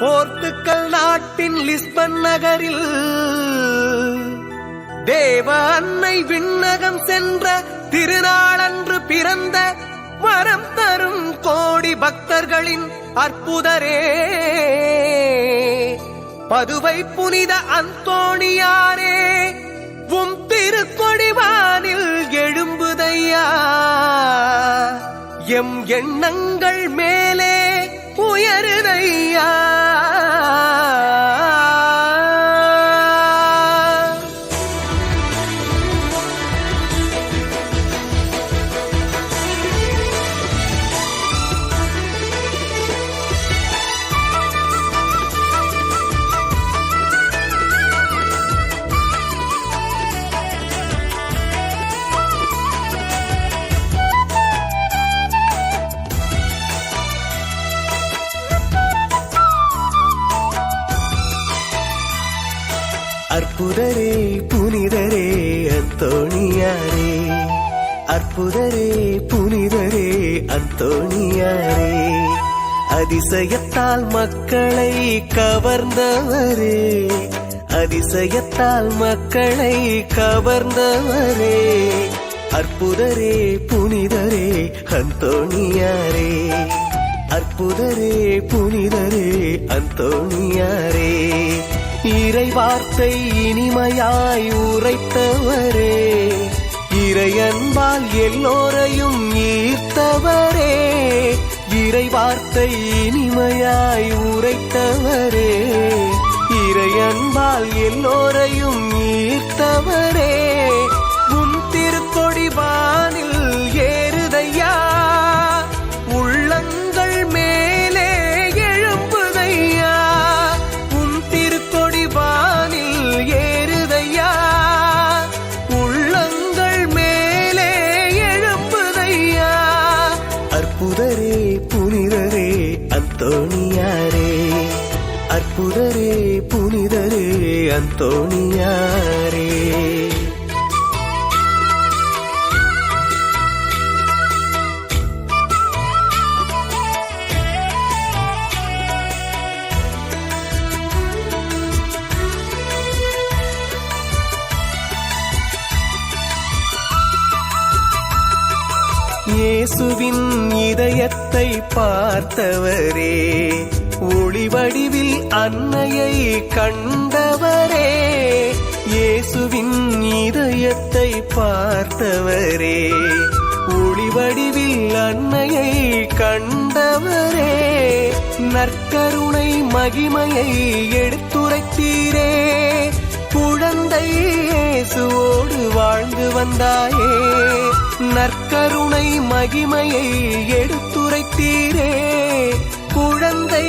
Portugal நாட்டின் Lisbon நகரில் தேவ அன்னை விண்ணகம் சென்ற திருநாளன்று பிறந்த வரம் தரும் கோடி பக்தர்களின் அற்புதரே. பதுவை புனித அந்தோணியாரே உம் திருக்கொடிவானில் எழும்புதையா. எம் எண்ணங்கள் மேலே உயருதையா. அற்புதரே புனிதரே அந்தோணியாரே. அற்புதரே புனிதரே அந்தோணியாரே. அதிசயத்தால் மக்களை கவர்ந்தவரே. அதிசயத்தால் மக்களை கவர்ந்தவரே. அற்புதரே புனிதரே அந்தோணியாரே. அற்புதரே புனிதரே அந்தோணியாரே. இறை வார்த்தை இனிமையாய் உரைத்தவரே. இறையன்பால் எல்லோரையும் ஈர்த்தவரே. இறை வார்த்தை இனிமையாய் உரைத்தவரே. இறையன்பால் எல்லோரையும் ஈர்த்தவரே. உன் திருக்கொடிவார் அந்தோணியாரே. இயேசுவின் இதயத்தை பார்த்தவரே ஒளிவடிவில் அன்னையை கண்டவரே இயேசுவின் இதயத்தை பார்த்தவரே ஒளிவடிவில் அன்னையை கண்டவரே நற்கருணை மகிமையை எடுத்துரைத்தீரே குழந்தை இயேசுவோடு வாழ்ந்து வந்தாயே நற்கருணை மகிமையை எடுத்துரைத்தீரே குழந்தை